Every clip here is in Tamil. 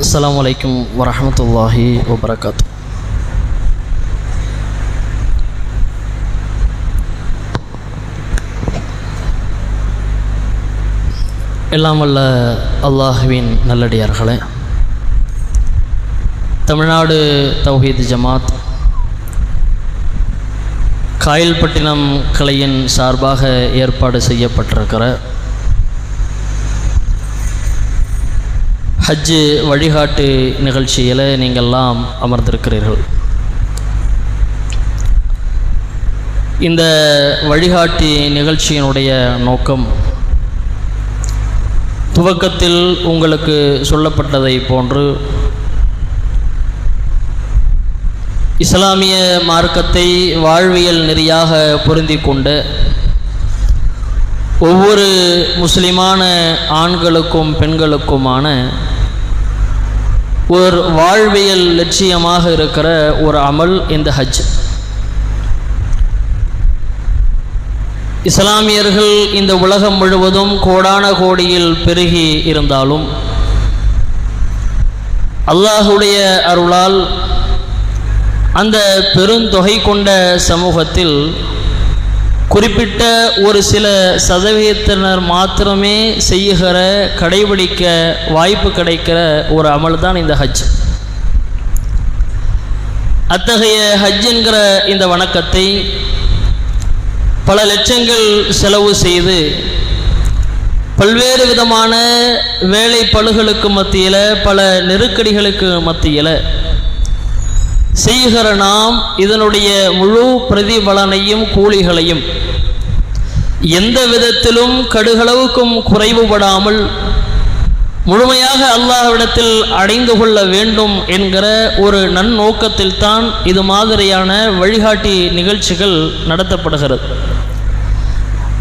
அஸ்லாம் வலைக்கம் வரமத்துல்லாஹி வபரகாத் எல்லாம் வல்ல அல்லாஹுவின் நல்லடியார்களே. தமிழ்நாடு தௌஹீத் ஜமாத் காயல்பட்டினம் கலையின் சார்பாக ஏற்பாடு செய்யப்பட்டிருக்கிற ஹஜ்ஜு வழிகாட்டு நிகழ்ச்சியில் நீங்கள்லாம் அமர்ந்திருக்கிறீர்கள். இந்த வழிகாட்டி நிகழ்ச்சியினுடைய நோக்கம் துவக்கத்தில் உங்களுக்கு சொல்லப்பட்டதை போன்று இஸ்லாமிய மார்க்கத்தை வாழ்வியல் நெறியாக பொருந்தி கொண்டு ஒவ்வொரு முஸ்லிமான ஆண்களுக்கும் பெண்களுக்குமான ஒரு வாழ்வியல் லட்சியமாக இருக்கிற ஒரு அமல் இந்த ஹஜ். இஸ்லாமியர்கள் இந்த உலகம் முழுவதும் கோடான கோடியில் பெருகி இருந்தாலும் அல்லாஹுடைய அருளால் அந்த பெருந்தொகை கொண்ட சமூகத்தில் குறிப்பிட்ட ஒரு சில சதவீதத்தினர் மாத்திரமே செய்யுகிற கடைபிடிக்க வாய்ப்பு கிடைக்கிற ஒரு அமல் தான் இந்த ஹஜ். அத்தகைய ஹஜ் என்கிற இந்த வணக்கத்தை பல லட்சங்கள் செலவு செய்து பல்வேறு விதமான வேலை பழுகளுக்கு மத்தியில் பல நெருக்கடிகளுக்கு மத்தியில் செய்கிற நாம் இதனுடைய முழு பிரதிபலனையும் கூலிகளையும். எந்த விதத்திலும் கடுகளவுக்கும் குறைவுபடாமல் முழுமையாக அல்லாஹ்விடத்தில் அடைந்து கொள்ள வேண்டும் என்கிற ஒரு நன்னோக்கத்தில் தான் இது மாதிரியான வழிகாட்டி நிகழ்ச்சிகள் நடத்தப்படுகிறது.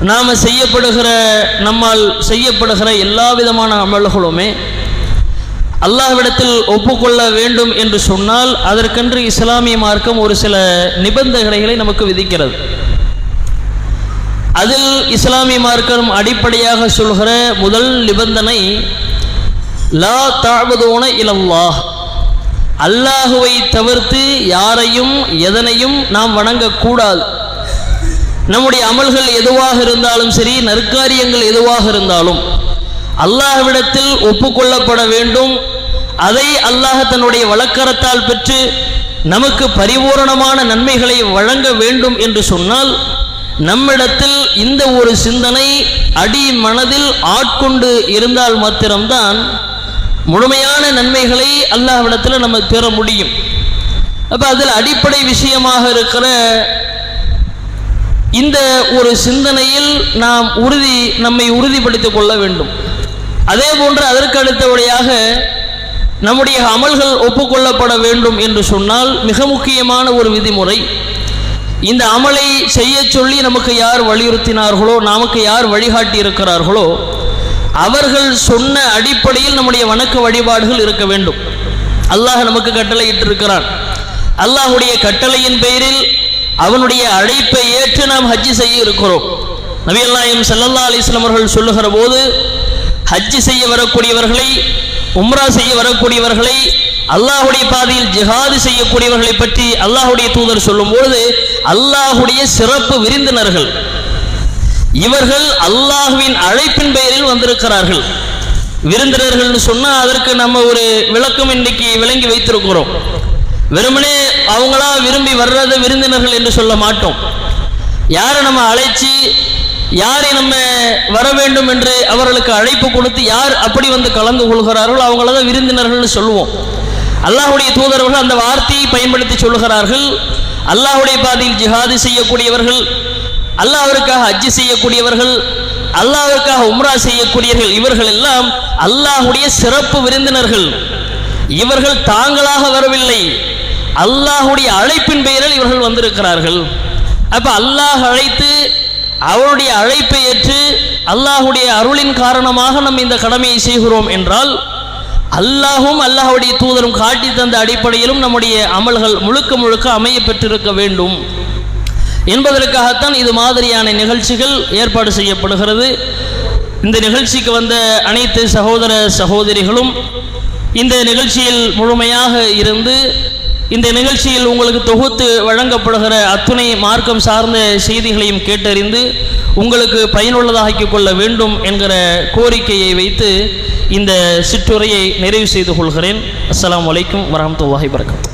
நாம் செய்யப்படுகிற நம்மால் செய்யப்படுகிற எல்லா விதமான அமல்களுமே அல்லாஹ்விடத்தில் ஒப்புக்கொள்ள வேண்டும் என்று சொன்னால் அதற்கென்று இஸ்லாமிய மார்க்கம் ஒரு சில நிபந்தனைகளை நமக்கு விதிக்கிறது. அதில் இஸ்லாமிய மார்க்கம் அடிப்படையாக சொல்கிற முதல் நிபந்தனை லா தாழ்வதோன இலல்லாஹ். அல்லாஹுவை தவிர்த்து யாரையும் எதனையும் நாம் வணங்கக்கூடாது. நம்முடைய அமல்கள் எதுவாக இருந்தாலும் சரி நற்காரியங்கள் எதுவாக இருந்தாலும் அல்லாஹ்விடத்தில் ஒப்புக்கொள்ளப்பட வேண்டும். அதை அல்லாஹ் தன்னுடைய வழக்கரத்தால் பெற்று நமக்கு பரிபூரணமான நன்மைகளை வழங்க வேண்டும் என்று சொன்னால் நம்மிடத்தில் இந்த ஒரு சிந்தனை அடி மனதில் ஆட்கொண்டு இருந்தால் மாத்திரம்தான் முழுமையான நன்மைகளை அல்லாஹ்விடத்தில் நம்ம பெற முடியும். அப்போ அதில் அடிப்படை விஷயமாக இருக்கிற இந்த ஒரு சிந்தனையில் நாம் உறுதி நம்மை உறுதிப்படுத்திக் கொள்ள வேண்டும். அதே போன்று அதற்கு அடுத்தபடியாக நம்முடைய அமல்கள் ஒப்புக்கொள்ளப்பட வேண்டும் என்று சொன்னால் மிக முக்கியமான ஒரு விதிமுறை. இந்த அமலை செய்ய சொல்லி நமக்கு யார் வலியுறுத்தினார்களோ நமக்கு யார் வழிகாட்டி இருக்கிறார்களோ அவர்கள் சொன்ன அடிப்படையில் நம்முடைய வணக்க வழிபாடுகள் இருக்க வேண்டும். அல்லாஹ் நமக்கு கட்டளையிட்டிருக்கிறான். அல்லாஹுடைய கட்டளையின் பெயரில் அவனுடைய அழைப்பை ஏற்று நாம் ஹஜ்ஜி செய்ய இருக்கிறோம். நபி அல்லாஹிம் சல்லல்லா அலிஸ்லாம் அவர்கள் சொல்லுகிற போது ஹஜ் செய்ய வரக்கூடியவர்களை உம்ரா செய்ய வரக்கூடியவர்களை அல்லாஹுடைய பாதையில் ஜிஹாது செய்யக்கூடியவர்களை பற்றி அல்லாஹுடைய தூதர் சொல்லும் பொழுது அல்லாஹுடைய சிறப்பு விருந்தினர்கள் இவர்கள் அல்லாஹுவின் அழைப்பின் பெயரில் வந்திருக்கிறார்கள். விருந்தினர்கள்னு சொன்னால் அதற்கு நம்ம ஒரு விளக்கம் இன்னைக்கு விளங்கி வைத்திருக்கிறோம். வெறுமனே அவங்களா விரும்பி வர்றது விருந்தினர்கள் என்று சொல்ல மாட்டோம். யாரை நம்ம அழைச்சி யாரை நம்ம வர வேண்டும் என்று அவர்களுக்கு அழைப்பு கொடுத்து யார் அப்படி வந்து கலந்து கொள்கிறார்களோ அவங்கள தான் விருந்தினர்கள்னு சொல்லுவோம். அல்லாஹுடைய தூதரவர்கள் அந்த வார்த்தையை பயன்படுத்தி சொல்கிறார்கள் அல்லாஹுடைய பாதையில் ஜிஹாது செய்யக்கூடியவர்கள் அல்லாஹிற்காக அஜ்ஜி செய்யக்கூடியவர்கள் அல்லாஹிற்காக உம்ரா செய்யக்கூடியவர்கள் இவர்கள் எல்லாம் அல்லாஹுடைய சிறப்பு விருந்தினர்கள். இவர்கள் தாங்களாக வரவில்லை. அல்லாஹுடைய அழைப்பின் பெயரில் இவர்கள் வந்திருக்கிறார்கள். அப்ப அல்லாஹ் அழைத்து அவருடைய அழைப்பை ஏற்று அல்லாஹுடைய அருளின் காரணமாக நம்ம இந்த கடமையை செய்கிறோம் என்றால் அல்லாஹும் அல்லாஹுடைய தூதரும் காட்டி தந்த அடிப்படையிலும் நம்முடைய அமல்கள் முழுக்க முழுக்க அமைய பெற்றிருக்க வேண்டும். என்பதற்காகத்தான் இது மாதிரியான நிகழ்ச்சிகள் ஏற்பாடு செய்யப்படுகிறது. இந்த நிகழ்ச்சிக்கு வந்த அனைத்து சகோதர சகோதரிகளும் இந்த நிகழ்ச்சியில் முழுமையாக இருந்து இந்த நிகழ்ச்சியில் உங்களுக்கு தொகுத்து வழங்கப்படுகிற அத்துணை மார்க்கம் சார்ந்த செய்திகளையும் கேட்டறிந்து உங்களுக்கு பயனுள்ளதாக்கிக் கொள்ள வேண்டும் என்கிற கோரிக்கையை வைத்து இந்த சிற்றுரையை நிறைவு செய்து கொள்கிறேன். அஸ்லாம் வலைக்கும் வரஹ்மத்துல்லாஹி வரகாத்து